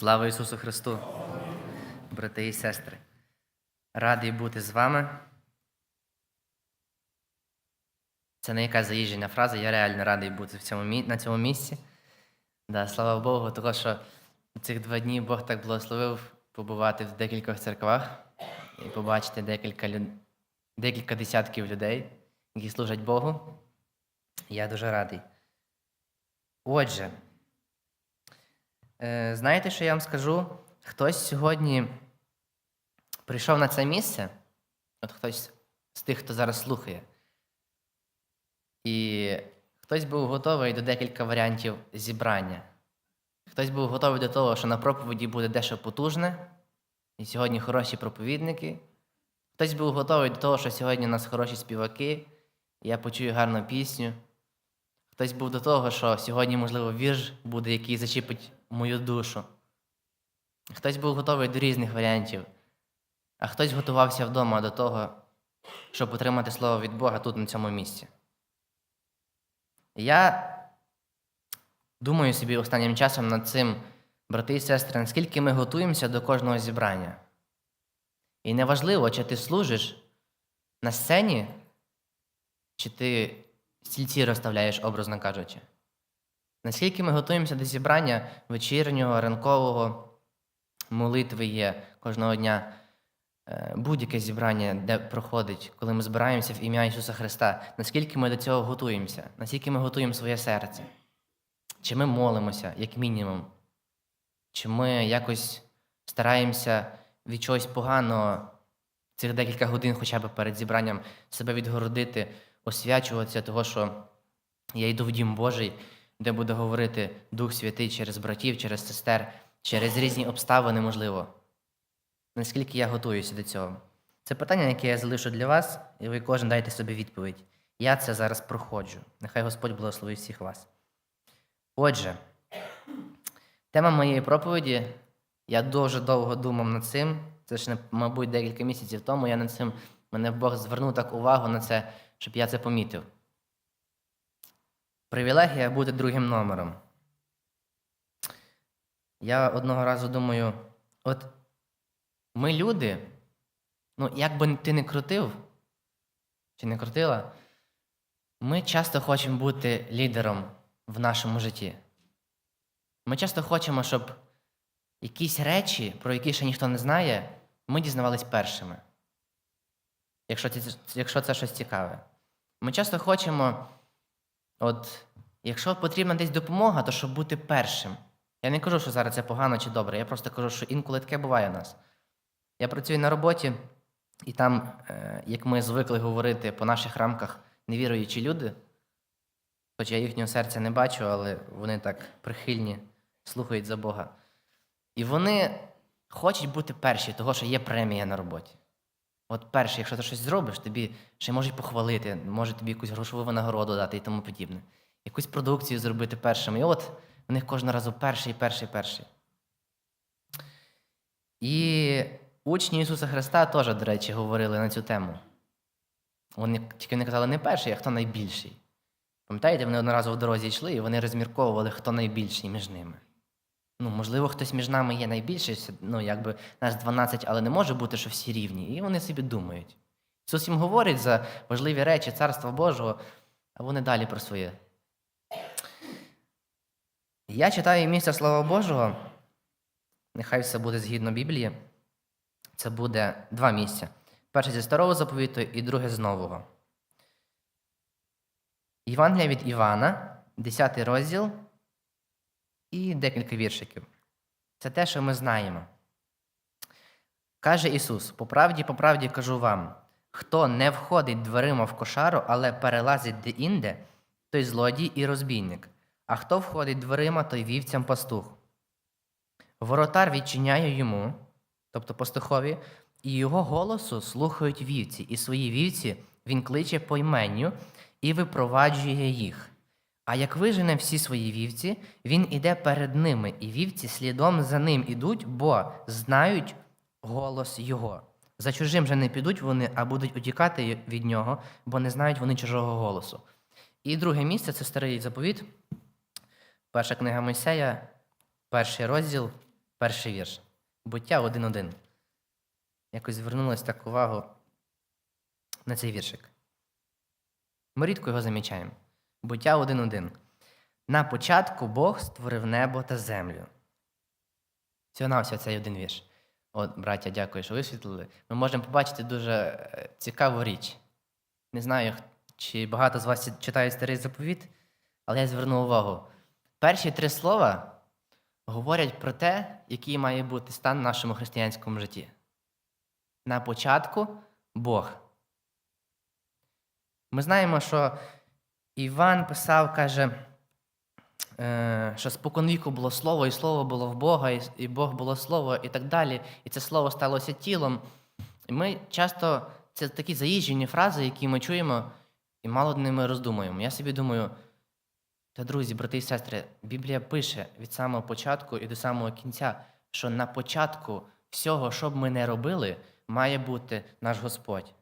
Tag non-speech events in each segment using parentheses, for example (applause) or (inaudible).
Слава Ісусу Христу! Брати і сестри! Радий бути з вами. Це не якась заїжджена фраза, я реально радий бути в цьому, на цьому місці. Да, слава Богу, того, що цих два дні Бог так благословив побувати в декількох церквах і побачити декілька, люд... декілька десятків людей, які служать Богу. Я дуже радий. Отже, Знаєте, що я вам скажу? Хтось сьогодні прийшов на це місце, от хтось з тих, хто зараз слухає, і хтось був готовий до декілька варіантів зібрання. Хтось був готовий до того, що на проповіді буде дещо потужне, і сьогодні хороші проповідники. Хтось був готовий до того, що сьогодні у нас хороші співаки, і я почую гарну пісню. Хтось був до того, що сьогодні, можливо, вірш буде, який зачіпить мою душу. Хтось був готовий до різних варіантів, а хтось готувався вдома до того, щоб отримати слово від Бога тут, на цьому місці. Я думаю собі останнім часом над цим, брати і сестри, наскільки ми готуємося до кожного зібрання. І неважливо, чи ти служиш на сцені, чи ти стільці розставляєш, образно кажучи. Наскільки ми готуємося до зібрання вечірнього, ранкового, молитви є кожного дня, е, будь-яке зібрання, де проходить, коли ми збираємося в ім'я Ісуса Христа, наскільки ми до цього готуємося, наскільки ми готуємо своє серце? Чи ми молимося, як мінімум? Чи ми якось стараємося від чогось поганого цих декілька годин хоча б перед зібранням себе відгородити, освячуватися, того, що я йду в дім Божий, де буде говорити Дух Святий через братів, через сестер, через різні обставини, можливо. Наскільки я готуюся до цього? Це питання, яке я залишу для вас, і ви кожен дайте собі відповідь. Я це зараз проходжу. Нехай Господь благословить всіх вас. Отже, тема моєї проповіді, я дуже довго думав над цим. Це ж, мабуть, декілька місяців тому я над цим, мене Бог звернув так увагу на це, щоб я це помітив. Привілегія бути другим номером. Я одного разу думаю, от ми люди, ну як би ти не крутив, чи не крутила, ми часто хочемо бути лідером в нашому житті. Ми часто хочемо, щоб якісь речі, про які ще ніхто не знає, ми дізнавались першими. Якщо це, якщо це щось цікаве. Ми часто хочемо, от, якщо потрібна десь допомога, то щоб бути першим. Я не кажу, що зараз це погано чи добре, я просто кажу, що інколи таке буває у нас. Я працюю на роботі, і там, е, як ми звикли говорити по наших рамках, невіруючі люди, хоч я їхнього серця не бачу, але вони так прихильні, слухають за Бога. І вони хочуть бути перші, того, що є премія на роботі. От перший, якщо ти щось зробиш, тобі ще можуть похвалити, може тобі якусь грошову винагороду дати і тому подібне. Якусь продукцію зробити першим. І от в них кожного разу перший, перший, перший. І учні Ісуса Христа теж, до речі, говорили на цю тему. Вони тільки не казали не перший, а хто найбільший. Пам'ятаєте, вони одноразово в дорозі йшли, і вони розмірковували, хто найбільший між ними. Ну, можливо, хтось між нами є найбільший, ну, якби нас 12, але не може бути, що всі рівні. І вони собі думають. Ісус їм говорить за важливі речі Царства Божого, а вони далі про своє. Я читаю місце Слова Божого. Нехай все буде згідно Біблії. Це буде два місця. Перше зі старого заповіту і друге з нового. Євангелія від Івана, 10 розділ і декілька віршиків. Це те, що ми знаємо. Каже Ісус: по правді, по правді кажу вам: хто не входить дверима в кошару, але перелазить де-інде, той злодій і розбійник, а хто входить дверима, той вівцям пастух. Воротар відчиняє йому, тобто пастухові, і його голосу слухають вівці, і свої вівці він кличе по іменню і випроваджує їх. А як вижене всі свої вівці, він іде перед ними, і вівці слідом за ним ідуть, бо знають голос його. За чужим же не підуть вони, а будуть утікати від нього, бо не знають вони чужого голосу. І друге місце це старий заповіт. Перша книга Мойсея, перший розділ перший вірш. Буття 1.1. Якось звернулась так увагу на цей віршик. Ми рідко його замічаємо. Буття 1.1. На початку Бог створив небо та землю. Всього цей один вірш. От, браття, дякую, що висвітлили. Ми можемо побачити дуже е, цікаву річ. Не знаю, чи багато з вас читають старий заповіт, але я звернув увагу. Перші три слова говорять про те, який має бути стан в нашому християнському житті. На початку Бог. Ми знаємо, що Іван писав, каже, е, що споконвіку було слово, і слово було в Бога, і, Бог було слово, і так далі. І це слово сталося тілом. І ми часто це такі заїжджені фрази, які ми чуємо, і мало ними роздумуємо. Я собі думаю, та друзі, брати і сестри, Біблія пише від самого початку і до самого кінця, що на початку всього, що б ми не робили, має бути наш Господь.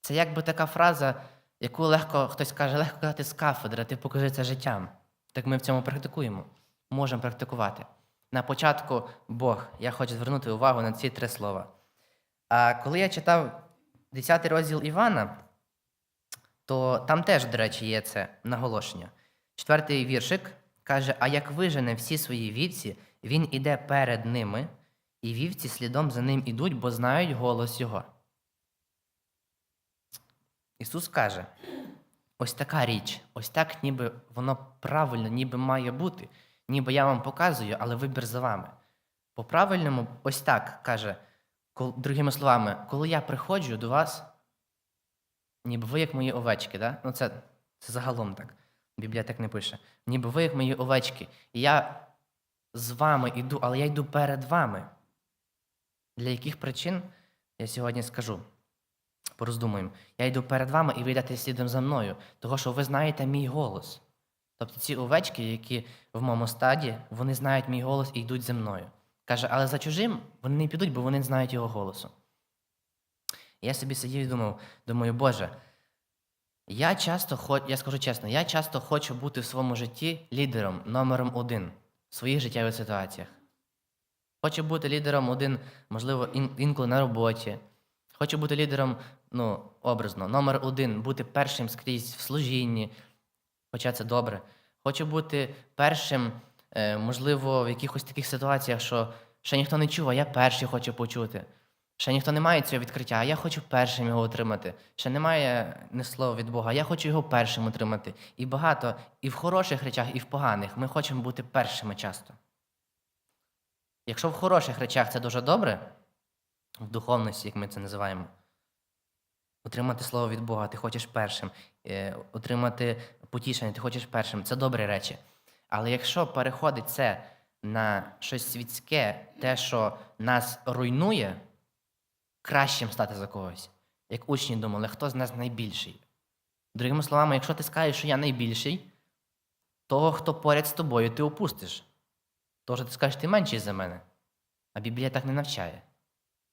Це якби така фраза, яку легко хтось каже, легко казати з кафедри, ти покажи це життям. Так ми в цьому практикуємо. Можемо практикувати. На початку Бог. Я хочу звернути увагу на ці три слова. А коли я читав 10 розділ Івана, то там теж, до речі, є це наголошення. Четвертий віршик каже: А як вижене всі свої вівці, він іде перед ними, і вівці слідом за ним ідуть, бо знають голос його. Ісус каже: ось така річ, ось так, ніби воно правильно, ніби має бути, ніби я вам показую, але вибір за вами. По правильному, ось так каже, другими словами, коли я приходжу до вас, ніби ви як мої овечки, да? ну це, це загалом так. Біблія так не пише. Ніби ви як мої овечки. І я з вами йду, але я йду перед вами. Для яких причин я сьогодні скажу? Пороздумуємо. Я йду перед вами і ви йдете слідом за мною, того що ви знаєте мій голос. Тобто ці овечки, які в моєму стаді, вони знають мій голос і йдуть за мною. Каже, але за чужим вони не підуть, бо вони не знають його голосу. Я собі сидів і думав, думаю, Боже, я часто хочу, я скажу чесно, я часто хочу бути в своєму житті лідером, номером один в своїх життєвих ситуаціях. Хочу бути лідером один, можливо, інколи на роботі. Хочу бути лідером, ну, образно, номер один, бути першим скрізь в служінні, хоча це добре. Хочу бути першим, е, можливо, в якихось таких ситуаціях, що ще ніхто не чув, а я перший хочу почути. Ще ніхто не має цього відкриття, а я хочу першим його отримати. Ще немає ні слова від Бога, а я хочу його першим отримати. І багато, і в хороших речах, і в поганих. Ми хочемо бути першими часто. Якщо в хороших речах це дуже добре, в духовності, як ми це називаємо, отримати слово від Бога, ти хочеш першим, е, отримати потішення, ти хочеш першим, це добрі речі. Але якщо переходить це на щось світське, те, що нас руйнує, кращим стати за когось. Як учні думали, хто з нас найбільший. Другими словами, якщо ти скажеш, що я найбільший, того, хто поряд з тобою, ти опустиш. Тож ти скажеш, ти менший за мене. А Біблія так не навчає.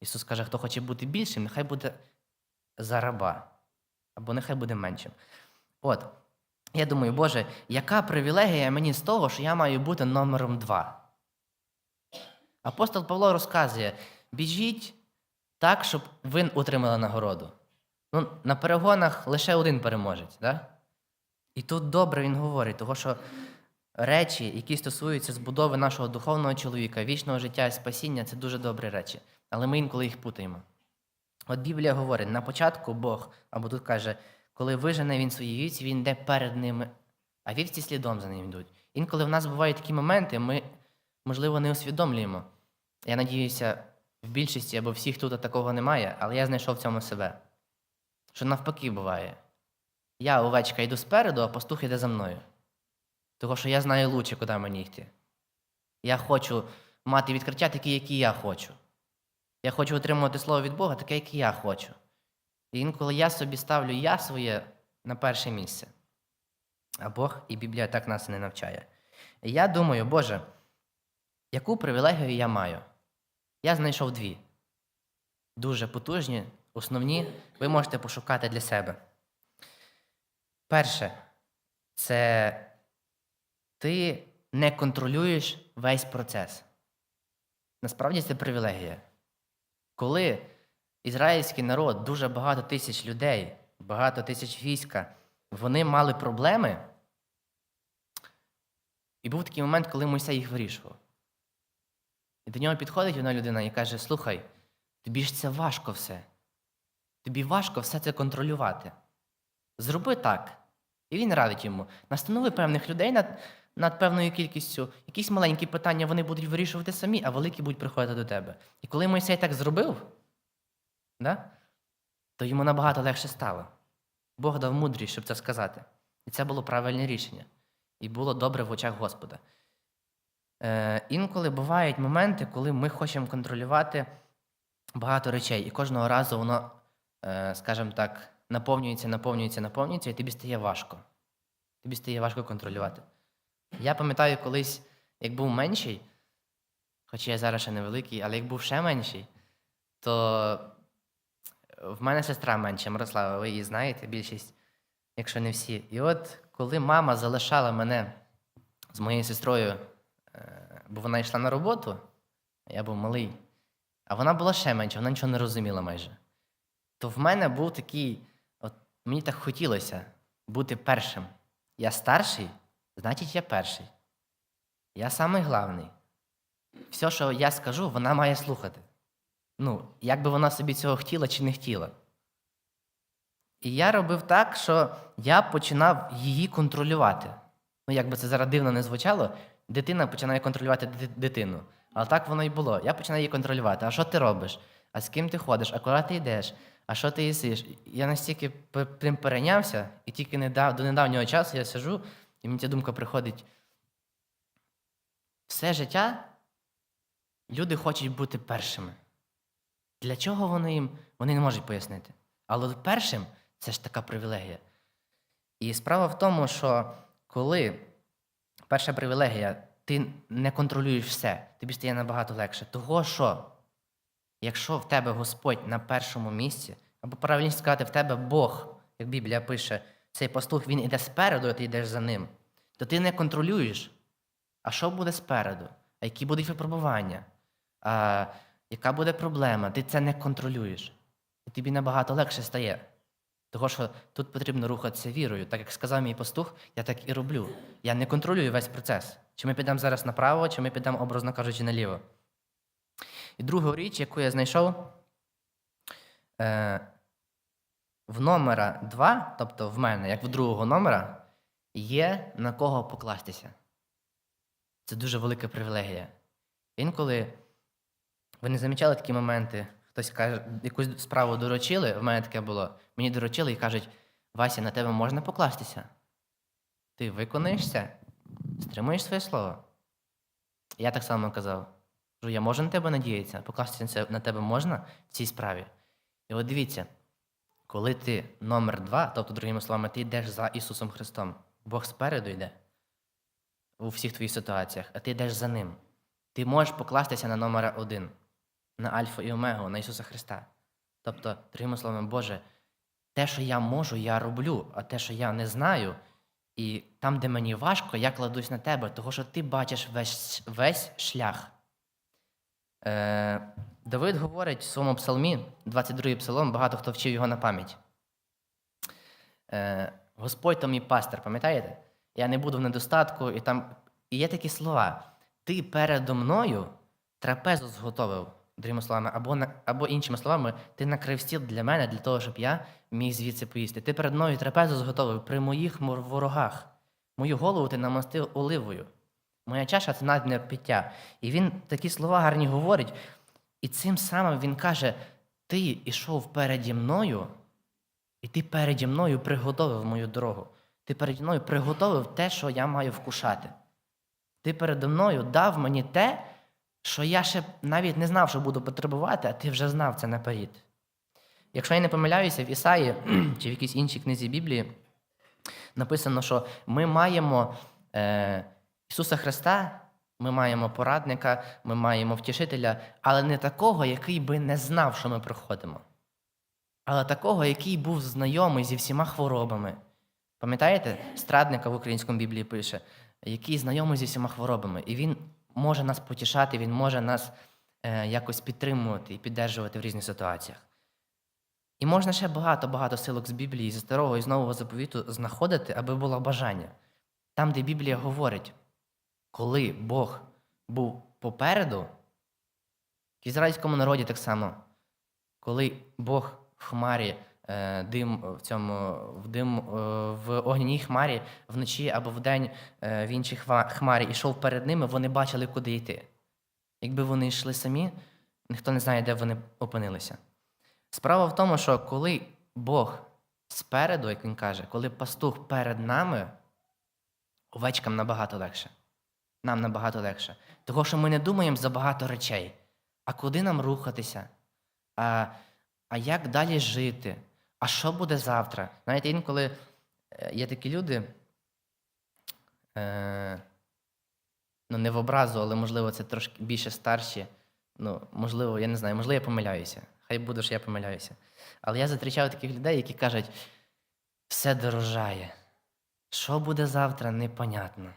Ісус каже, хто хоче бути більшим, нехай буде за раба, або нехай буде меншим. От, я думаю, Боже, яка привілегія мені з того, що я маю бути номером два? Апостол Павло розказує: біжіть так, щоб ви отримали нагороду. Ну, на перегонах лише один переможець, да? І тут добре він говорить, того, що речі, які стосуються збудови нашого духовного чоловіка, вічного життя і спасіння, це дуже добрі речі. Але ми інколи їх путаємо. От Біблія говорить: на початку Бог, або тут каже, коли вижене він свої вівці, він йде перед ними, а вівці слідом за ним йдуть. Інколи в нас бувають такі моменти, ми, можливо, не усвідомлюємо. Я надіюся, в більшості або всіх тут такого немає, але я знайшов в цьому себе. Що навпаки буває. Я, овечка, йду спереду, а пастух йде за мною. Тому що я знаю лучше, куди мені йти. Я хочу мати відкриття такі, які я хочу. Я хочу отримувати слово від Бога, таке, яке я хочу. І інколи я собі ставлю я своє на перше місце. А Бог і Біблія так нас не навчає. І я думаю, Боже, яку привілегію я маю? Я знайшов дві. Дуже потужні, основні, ви можете пошукати для себе. Перше, це ти не контролюєш весь процес. Насправді це привілегія. Коли ізраїльський народ, дуже багато тисяч людей, багато тисяч війська, вони мали проблеми, і був такий момент, коли Мойсей їх вирішував. І до нього підходить одна людина і каже: Слухай, тобі ж це важко все. Тобі важко все це контролювати. Зроби так. І він радить йому: настанови певних людей над, над певною кількістю, якісь маленькі питання вони будуть вирішувати самі, а великі будуть приходити до тебе. І коли Мойсей так зробив, да, то йому набагато легше стало. Бог дав мудрість, щоб це сказати. І це було правильне рішення. І було добре в очах Господа. Е, інколи бувають моменти, коли ми хочемо контролювати багато речей, і кожного разу воно, е, скажімо так, наповнюється, наповнюється, наповнюється, і тобі стає важко. Тобі стає важко контролювати. Я пам'ятаю колись, як був менший, хоча я зараз ще невеликий, але як був ще менший, то в мене сестра менша, Мирослава, ви її знаєте, більшість, якщо не всі. І от коли мама залишала мене з моєю сестрою, е, бо вона йшла на роботу, я був малий, а вона була ще менша, вона нічого не розуміла майже. То в мене був такий, от мені так хотілося бути першим. Я старший, значить я перший. Я самий главний. Все, що я скажу, вона має слухати. Ну, як би вона собі цього хотіла чи не хотіла. І я робив так, що я починав її контролювати. Ну, як би це зараз дивно не звучало, дитина починає контролювати дитину. Але так воно і було. Я починаю її контролювати. А що ти робиш? А з ким ти ходиш? А куди ти йдеш? А що ти їсиш? Я настільки перейнявся, і тільки недав, до недавнього часу я сижу, і мені ця думка приходить. Все життя люди хочуть бути першими. Для чого вони їм? Вони не можуть пояснити. Але першим це ж така привілегія. І справа в тому, що коли перша привілегія, ти не контролюєш все, тобі стає набагато легше. Того, що якщо в тебе Господь на першому місці, або правильніше сказати, в тебе Бог, як Біблія пише, цей пастух він іде спереду, а ти йдеш за ним, то ти не контролюєш, а що буде спереду, а які будуть випробування, а яка буде проблема, ти це не контролюєш. І тобі набагато легше стає. Того, що тут потрібно рухатися вірою. Так як сказав мій пастух, я так і роблю. Я не контролюю весь процес. Чи ми підемо зараз направо, чи ми підемо, образно кажучи, наліво. І другу річ, яку я знайшов, е, в номера 2, тобто в мене, як в другого номера, є на кого покластися. Це дуже велика привілегія. Інколи ви не замічали такі моменти, хтось каже, якусь справу доручили, в мене таке було. Мені доручили і кажуть, Вася, на тебе можна покластися? Ти виконаєш це? Стримуєш своє слово? Я так само казав. Кажу, я можу на тебе надіятися, покластися на тебе можна в цій справі. І от дивіться, коли ти номер два, тобто, другими словами, ти йдеш за Ісусом Христом, Бог спереду йде у всіх твоїх ситуаціях, а ти йдеш за ним. Ти можеш покластися на номера один, на Альфа і Омегу, на Ісуса Христа. Тобто, другими словами, Боже, те, що я можу, я роблю, а те, що я не знаю, і там, де мені важко, я кладусь на тебе, тому що ти бачиш весь, весь шлях. Е, Давид говорить в своєму псалмі, 22-й псалом, багато хто вчив його на пам'ять. Е, Господь то мій пастир, пам'ятаєте? Я не буду в недостатку, і там і є такі слова. Ти передо мною трапезу зготовив, другими словами, або, або іншими словами, ти накрив стіл для мене, для того, щоб я міг звідси поїсти. Ти перед мною трапезу зготовив при моїх ворогах. Мою голову ти намастив оливою. Моя чаша це надне пиття. І він такі слова гарні говорить. І цим самим він каже: Ти ішов переді мною, і ти переді мною приготовив мою дорогу. Ти переді мною приготовив те, що я маю вкушати. Ти передо мною дав мені те, що я ще навіть не знав, що буду потребувати, а ти вже знав це наперед. Якщо я не помиляюся, в Ісаї (clears throat) чи в якійсь іншій книзі Біблії написано, що ми маємо е, Ісуса Христа, ми маємо порадника, ми маємо втішителя, але не такого, який би не знав, що ми проходимо, але такого, який був знайомий зі всіма хворобами. Пам'ятаєте, страдника в українському Біблії пише, який знайомий зі всіма хворобами, і він може нас потішати, він може нас е, якось підтримувати і піддержувати в різних ситуаціях. І можна ще багато-багато силок з Біблії, зі старого і з нового заповіту знаходити, аби було бажання. Там, де Біблія говорить, коли Бог був попереду, в ізраїльському народі так само, коли Бог в хмарі, е, дим в цьому в дим е, в огняній хмарі вночі або вдень е, в іншій хмарі ішов перед ними, вони бачили, куди йти. Якби вони йшли самі, ніхто не знає, де вони опинилися. Справа в тому, що коли Бог спереду, як він каже, коли пастух перед нами, овечкам набагато легше. Нам набагато легше. Того, що ми не думаємо за багато речей. А куди нам рухатися? А, а як далі жити? А що буде завтра? Знаєте, інколи е, є такі люди, е, ну не в образу, але можливо це трошки більше старші. Ну, можливо, я не знаю, можливо, я помиляюся. Хай буде, що я помиляюся. Але я зустрічав таких людей, які кажуть, все дорожає. Що буде завтра, непонятно.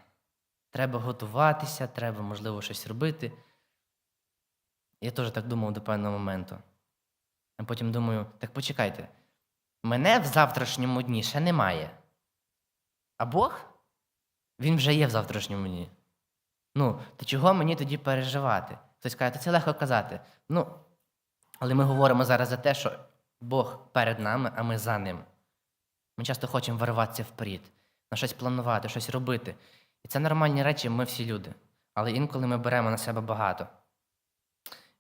Треба готуватися, треба, можливо, щось робити. Я теж так думав до певного моменту. А потім думаю, так почекайте, мене в завтрашньому дні ще немає. А Бог, він вже є в завтрашньому дні. Ну, то чого мені тоді переживати? Хтось каже, то це легко казати. Ну, але ми говоримо зараз за те, що Бог перед нами, а ми за ним. Ми часто хочемо вириватися вперед, на щось планувати, щось робити. І це нормальні речі, ми всі люди. Але інколи ми беремо на себе багато.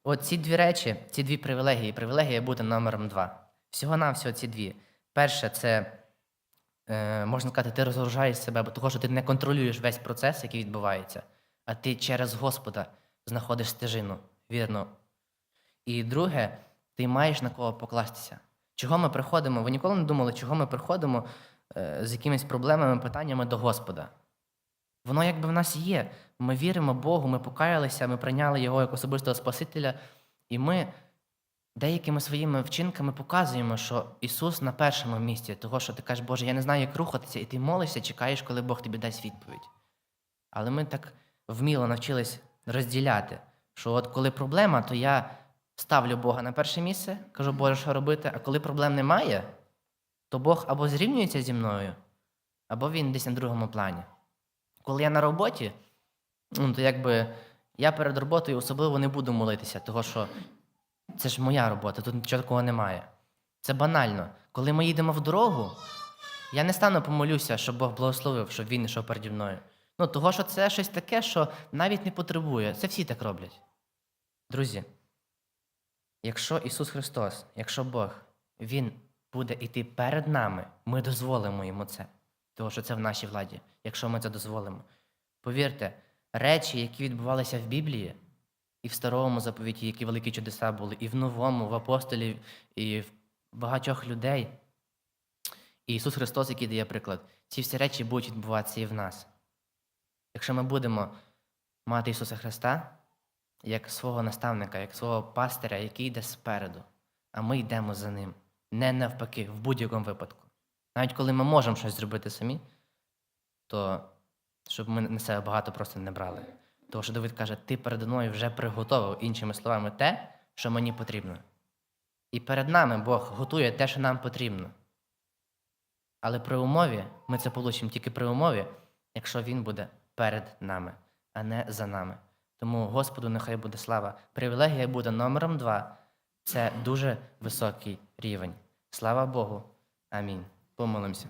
От ці дві речі, ці дві привілегії, привілегія бути номером два. Всього-навсього ці дві. Перше, це е, можна сказати, ти розгружаєш себе, бо того, що ти не контролюєш весь процес, який відбувається, а ти через Господа знаходиш стежину, вірно. І друге, ти маєш на кого покластися. Чого ми приходимо? Ви ніколи не думали, чого ми приходимо е, з якимись проблемами, питаннями до Господа? Воно якби в нас є. Ми віримо Богу, ми покаялися, ми прийняли Його як особистого Спасителя, і ми деякими своїми вчинками показуємо, що Ісус на першому місці, того, що ти кажеш, Боже, я не знаю, як рухатися, і ти молишся, чекаєш, коли Бог тобі дасть відповідь. Але ми так вміло навчились розділяти, що от коли проблема, то я ставлю Бога на перше місце, кажу, Боже, що робити, а коли проблем немає, то Бог або зрівнюється зі мною, або він десь на другому плані. Коли я на роботі, ну, то якби я перед роботою особливо не буду молитися, тому що це ж моя робота, тут нічого такого немає. Це банально. Коли ми їдемо в дорогу, я не стану помолюся, щоб Бог благословив, щоб він йшов переді мною. Ну, того, що це щось таке, що навіть не потребує. Це всі так роблять. Друзі, якщо Ісус Христос, якщо Бог, Він буде йти перед нами, ми дозволимо йому це. Тому що це в нашій владі, якщо ми це дозволимо. Повірте, речі, які відбувалися в Біблії, і в старому заповіті, які великі чудеса були, і в новому, в апостолів, і в багатьох людей. І Ісус Христос, який дає приклад, ці всі речі будуть відбуватися і в нас. Якщо ми будемо мати Ісуса Христа як свого наставника, як свого пастиря, який йде спереду, а ми йдемо за ним, не навпаки, в будь-якому випадку. Навіть коли ми можемо щось зробити самі, то щоб ми на себе багато просто не брали. Тому що Давид каже, ти передо мною вже приготовив, іншими словами, те, що мені потрібно. І перед нами Бог готує те, що нам потрібно. Але при умові, ми це получимо тільки при умові, якщо Він буде перед нами, а не за нами. Тому Господу нехай буде слава. Привілегія буде номером два. Це дуже високий рівень. Слава Богу. Амінь. Помолимося.